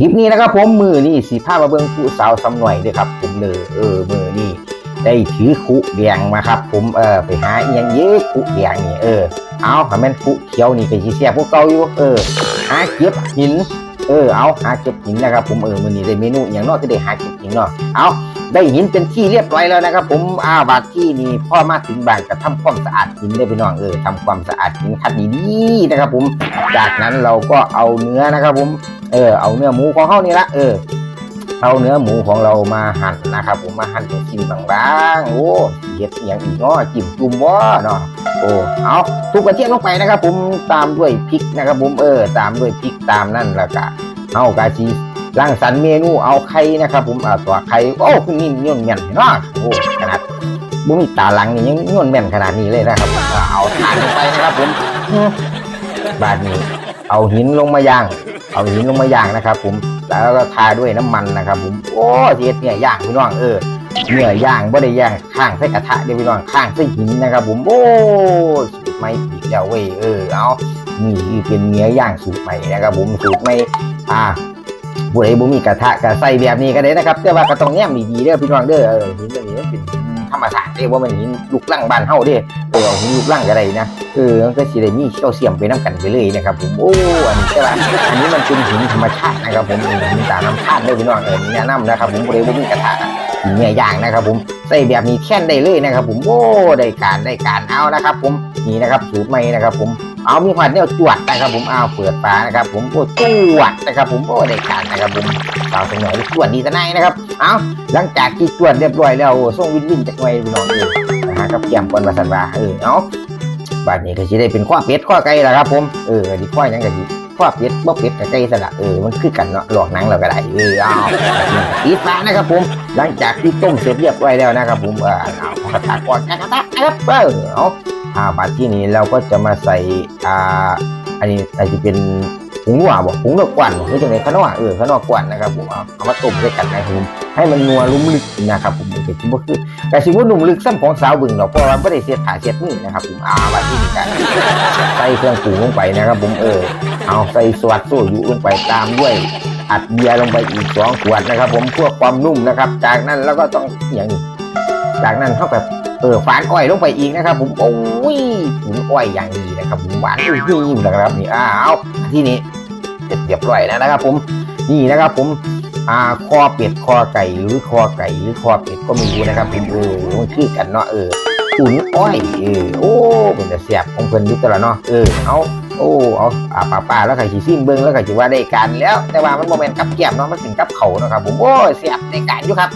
คลิปนี้นะครับผมมือนี่สีผ้ามาเบิ่งผู้สาวสำหน่อยเด้วยครับ ผมเลยเออมือนี่ได้ถือคุแดงมาครับ ผมเออไปหาเอียงเยอะคุแดงนี่เออเอาถ้าแม่นคุเขียวนี่ก็สิเสียพวกเก่าอยู่เออหาเก็บหินเออเอาหาเก็บหินนะครับ ผมเออมือนี้ได้เมนูอย่างนอกที่ได้หาเก็บหินเนาะเอาได้หินเป็นที่เรียบร้อยแล้วนะครับ ผมอาบาดที่นี่พ่อมาถึงบ้านก็ทำความสะอาดหินได้อพี่น้องเออทำความสะอาดหินคัดดีๆนะครับ ผมจากนั้นเราก็เอาเนื้อนะครับ ผม เออเอาเนื้อหมูของเขานี่ละเออเอาเนื้อหมูของเรามาหั่นนะครับ ผมมาหั่นเป็นชิ้นบางๆโอ้เห็ดอย่างอีกเนาะจิ้มจุ่มบ่เนาะโอ้เอาทุกกระเทียมลงไปนะครับ ผมตามด้วยพริกนะครับ ผมเออ ตามด้วยพริกตามนั่นล้วก็เอากาชีร่างสรรเมนูเอาไข่นะครับ ผมเอาตัวไข่โอ้คือนี่ย่นแม่นเนาะโอ้ขนาดบุมีตาหลังนี่ยังย่นแม่นขนาดนี้เลยนะครับ เอาทานลงไปนะครับ ผมอืมบาดนี้ เอาหินลงมาย่าง เอาหินลงมาย่างนะครับ ผมแล้วก็ทาด้วยน้ำมันนะครับ ผมโอ้เฮ็ดเนี่ยย่างพี่น้องเออเนื้อย่างบ่ได้ย่างข้างใส่กระทะเด้อพี่น้องข้างใส่หินนะครับ ผมโอ้สูตรใหม่อีกแล้วเว้ยเออเอานี่คือเป็นเนื้อย่างสูตรใหม่นะครับ ผมสูตรใหม่อ่าบุไรบ่มีกระทะก็ใส่แบบนี้ก็ได้นะครับแต่ว่าก็ต้องแง้มดีๆเด้อพี่น้องเด้อเออหินตัวนี้มันเป็นธรรมชาติเด้ว่ามันหินลูกลังบานเฮาเด้เออเอาหินลูกลังก็ได้นะ ออมันก็สิได้มีแคลเซียมไปน้ำกันไปเลยนะครับผมโอ้อันนี้ใช่ป่ะอันนี้มันเป็นหินธรรมชาตินะครับผมหินตามน้ำธาตุเลยพี่น้องเออนี่แนะนำนะครับผมบริเวณมีกระทะหินเนี่ยย่างนะครับผมใส่แบบนี้แค่นได้เลยนะครับ ผมโอ้ได้การได้การเอานะครับ ผมนี่นะครับสูตรใหม่นะครับ ผมเอามีความเนี่ยจวดนะครับ ผมเอาเปิดฝานะครับ ผมโอ้จวดนะครับ ผมโอ้ได้การนะครับผมสาวสมัยจวดดีทนายนะครับเอาหลังจากที่จวดเรียบร้อยแล้วส่งวินวินจากหน่วยพี่น้องเออนะฮะกับเกียมก่อนมาสันวาเออเอา บาดนี้ก็สิได้เป็นข้อเป็ดข้อไก่ละครับผมเออดีข้อยังก็ดีข้อเป็ดบ่เป็ดกับไก่สละเออมันคือกันเนาะหลอกหนังเราก็ได้เออเอาตีฟ้านะครับผม หลังจากที่ต้มเสร็จเรียบร้อยแล้วนะครับผมเออเอากระทะก่อนกระทะนครับเออเอาอ่าบาดที่นี้เราก็จะมาใส่อ่าอันนี้อาจจะเป็นผงนัวบ่ผงนัวกวนบ่หรือจังได๋ขนมเออขนมกวนนะครับผมเอาเอามาต้มด้วยกันนะครับผม ให้มันนัวลุ่มลึกนะครับผมก็สิบ่คือแต่สิว่าหนุ่มลึกซ้ำของสาวบึงดอกเพราะว่าไม่ได้เสียถ่ายเสียมือนะครับผมอาวันที่นี่กันใส่เครื่องปรุงลงไปนะครับ ผมเออเอาใส่สวัสดโซยุลงไปตามด้วยอัดเบียร์ลงไปอีกสองขวดนะครับ ผมเพื่อความนุ่มนะครับ จากนั้นแล้วก็ต้องอย่างนี้จากนั้นเท่ากับเออฝานอ้อยลงไปอีกนะครับ ผมโอ้ยถุนอ้อยอย่างดีนะครับผมหวานอุ้ยๆนะครับนี่อ้าวที่นี้เสร็จเรียบร้อยแล้วนะครับ ผมนี่นะครับ ผม อ่าคอเป็ดคอไก่หรือคอไก่หรือคอเป็ดก็ไม่รู้นะครับผมเออมันคือกันเนาะเอออุ่นอ้อยเออโอ้เป็นแต่เสียบของเพิ่นยุตละเนาะเออเอาโอ้เอาอ่าป้าป้าแล้วก็สิซิมเบิ้งแล้วก็สิว่าได้การแล้ว แต่ว่ามันโมเมนต์กับเก็บเนาะมันเป็นกับเขาเนาะครับผมโอ้เสียบได้การอยู่ครับ